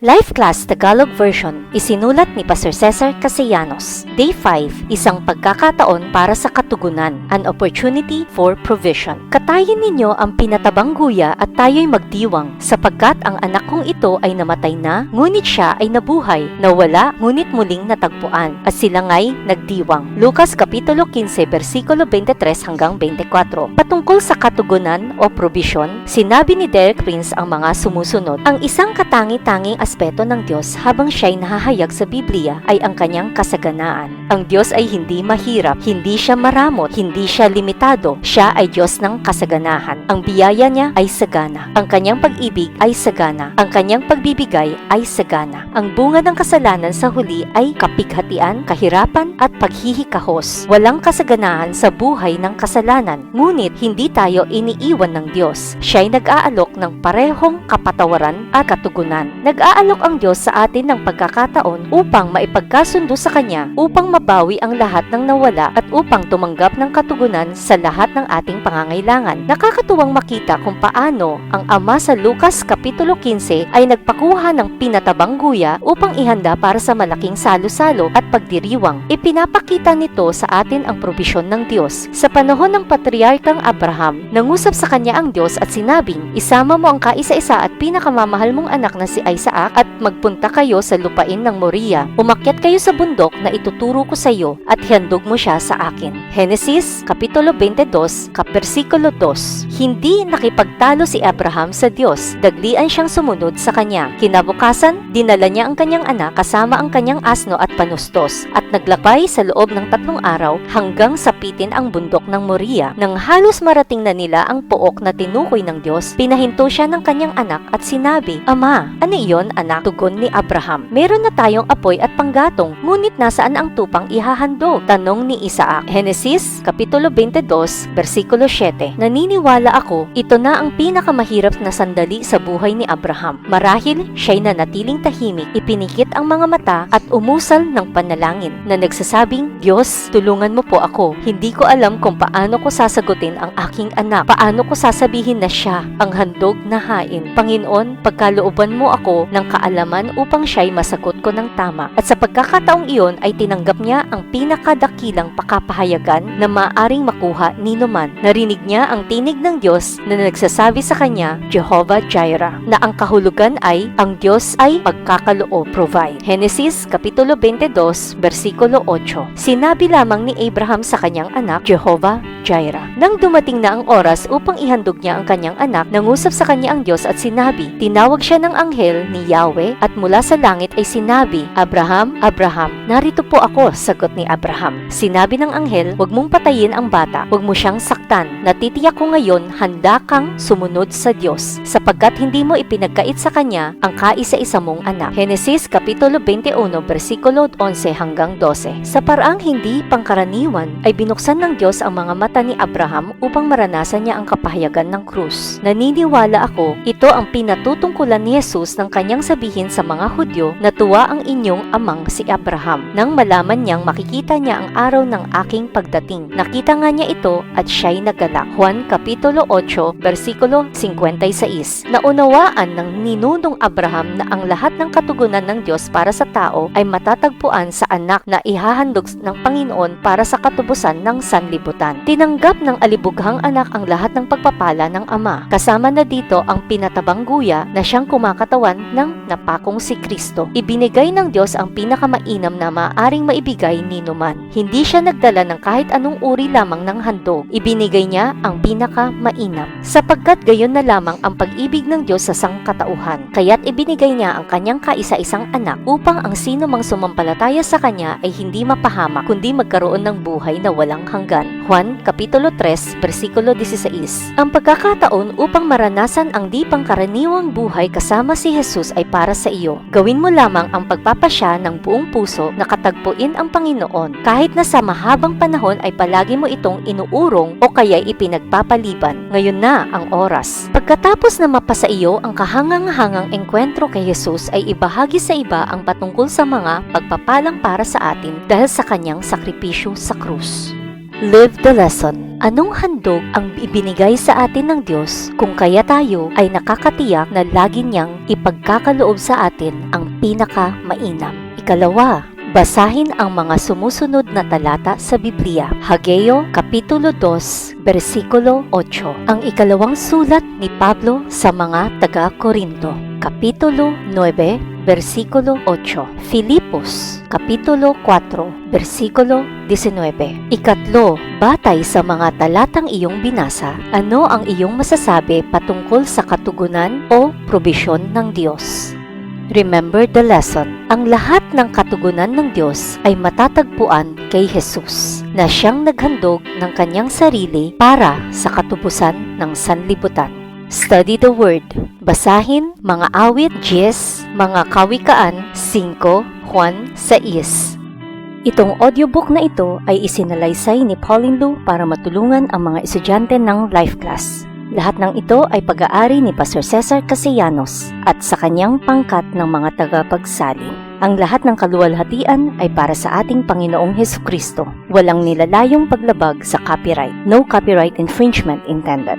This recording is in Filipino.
Life Class Tagalog Version isinulat ni Pastor Cesar Castellanos. Day 5, isang pagkakataon para sa katugunan, an opportunity for provision. Katayin ninyo ang pinatabang guya at tayo'y magdiwang, sapagkat ang anak kong ito ay namatay na, ngunit siya ay nabuhay, nawala, ngunit muling natagpuan, at sila nga'y nagdiwang. Lucas Kapitulo 15, versikulo 23 hanggang 24. Patungkol sa katugunan o provision, sinabi ni Derek Prince ang mga sumusunod. Ang isang katangi-tanging aspeto ng Diyos habang siya'y nahahayag sa Biblia ay ang kanyang kasaganaan. Ang Diyos ay hindi mahirap, hindi siya maramot, hindi siya limitado. Siya ay Diyos ng kasaganahan. Ang biyaya niya ay sagana. Ang kanyang pag-ibig ay sagana. Ang kanyang pagbibigay ay sagana. Ang bunga ng kasalanan sa huli ay kapighatian, kahirapan at paghihikahos. Walang kasaganahan sa buhay ng kasalanan. Ngunit hindi tayo iniiwan ng Diyos. Siya'y nag-aalok ng parehong kapatawaran at katugunan. Nag-aalok ang Diyos sa atin ng pagkakataon upang maipagkasundo sa Kanya, upang mabawi ang lahat ng nawala at upang tumanggap ng katugunan sa lahat ng ating pangangailangan. Nakakatuwang makita kung paano ang Ama sa Lucas Kapitulo 15 ay nagpakuha ng pinatabang guya upang ihanda para sa malaking salo-salo at pagdiriwang. Ipinapakita nito sa atin ang probisyon ng Diyos. Sa panahon ng Patriarkang Abraham, nangusap sa kanya ang Diyos at sinabing, Isama mo ang kaisa-isa at pinakamamahal mong anak na si Isaac at magpunta kayo sa lupain ng Moriah. Umakyat kayo sa bundok na ituturo ko sa iyo at handog mo siya sa akin. Genesis Kapitulo 22, Kap versikulo 2. Hindi nakipagtalo si Abraham sa Diyos. Daglian siyang sumunod sa kanya. Kinabukasan, dinala niya ang kanyang anak kasama ang kanyang asno at panustos at naglakbay sa loob ng tatlong araw hanggang sapitin ang bundok ng Moriah. Nang halos marating na nila ang pook na tinukoy ng Diyos, pinahinto siya ng kanyang anak at sinabi, Ama, ano iyon anak? Tugon ni Abraham. Meron na tayong apoy at panggatong, ngunit nasaan ang tupang ihahandog? Tanong ni Isaac. Genesis, Kapitulo 22, versikulo 7. Naniniwala ako, ito na ang pinakamahirap na sandali sa buhay ni Abraham. Marahil siya'y nanatiling tahimik, ipinikit ang mga mata at umusal ng panalangin na nagsasabing, Diyos, tulungan mo po ako. Hindi ko alam kung paano ko sasagutin ang aking anak. Paano ko sasabihin na siya ang handog na hain. Panginoon, pagkalooban mo ako ng kaalaman upang siya'y masagot ko ng tama. At sa pagkakataong iyon ay tinanggap niya ang pinakadakilang pakapahayagan na maaring makuha ni Numan. Narinig niya ang tinig ng Diyos na nagsasabi sa kanya, Jehovah Jireh, na ang kahulugan ay, ang Diyos ay pagkakaloob, provide. Genesis Kapitulo 22, versikulo 8. Sinabi lamang ni Abraham sa kanyang anak, Jehovah Jireh. Nang dumating na ang oras upang ihandog niya ang kanyang anak, nangusap sa kanya ang Diyos at sinabi, tinawag siya ng anghel ni Yahweh at mula sa langit ay sinabi, Abraham, Abraham, narito po ako, sagot ni Abraham. Sinabi ng anghel, huwag mong patayin ang bata, huwag mo siyang saktan. Natitiyak ko ngayon, handa kang sumunod sa Diyos, sapagkat hindi mo ipinagkait sa kanya ang kaisa-isa mong anak. Genesis Kapitulo 21, versikulo 11 hanggang 12. Sa paraang hindi pangkaraniwan, ay binuksan ng Diyos ang mga mata ni Abraham upang maranasan niya ang kapahayagan ng krus. Naniniwala ako, ito ang pinatutungkulan ni Jesus ng kanyang sabihin sa mga Hudyo na tuwa ang inyong amang si Abraham nang malaman niyang makikita niya ang araw ng aking pagdating. Nakita nga niya ito at siya'y nagalak. Juan Kapitulo 8, versikulo 56. Naunawaan ng ninunong Abraham na ang lahat ng katugunan ng Diyos para sa tao ay matatagpuan sa anak na ihahandog ng Panginoon para sa katubusan ng sanlibutan. Tinanggap ng alibughang anak ang lahat ng pagpapala ng Ama. Kasama na dito ang pinatabang guya na siyang kumakatawan ng napakong si Kristo. Ibinigay ng Diyos ang pinakamainam na maaaring maibigay ni Numan. Hindi siya nagdala ng kahit anong uri lamang ng handog. Ibinigay niya ang pinakamainam. Sapagkat gayon na lamang ang pag-ibig ng Diyos sa sangkatauhan. Kaya't ibinigay niya ang kanyang kaisa-isang anak upang ang sino mang sumampalataya sa kanya ay hindi mapahamak kundi magkaroon ng buhay na walang hanggan. Juan Kapitulo 3, versikulo 16. Ang pagkakataon upang maranasan ang di pangkaraniwang buhay kasama si Jesus ay para sa iyo. Gawin mo lamang ang pagpapasya ng buong puso na katagpuin ang Panginoon kahit na sa mahabang panahon ay palagi mo itong inuurong o kaya ipinagpapaliban. Ngayon na ang oras. Pagkatapos na mapasa iyo ang kahangang-hangang engkwentro kay Jesus ay ibahagi sa iba ang patungkol sa mga pagpapalang para sa atin dahil sa kanyang sakripisyo sa krus. Live the lesson. Anong handog ang ibinigay sa atin ng Diyos kung kaya tayo ay nakakatiyak na lagi niyang ipagkakaloob sa atin ang pinaka-mainam? Ikalawa, Basahin ang mga sumusunod na talata sa Biblia. Hageo, Kapitulo 2, Versikulo 8. Ang ikalawang sulat ni Pablo sa mga taga-Korinto. Kapitulo 9, Versikulo 8. Filipos, Kapitulo 4, Versikulo 19. Ikatlo, batay sa mga talatang iyong binasa, ano ang iyong masasabi patungkol sa katugunan o probisyon ng Diyos? Remember the lesson. Ang lahat ng katugunan ng Diyos ay matatagpuan kay Jesus na siyang naghandog ng kanyang sarili para sa katubusan ng sanlibutan. Study the Word. Basahin mga awit, Jes, mga kawikaan, 5, Juan 6. Itong audiobook na ito ay isinalaysay ni Pauline Lu para matulungan ang mga estudyante ng Life Class. Lahat ng ito ay pag-aari ni Pastor Cesar Castellanos at sa kanyang pangkat ng mga tagapagsalin. Ang lahat ng kaluwalhatian ay para sa ating Panginoong Heso Kristo. Walang nilalayong paglabag sa copyright. No copyright infringement intended.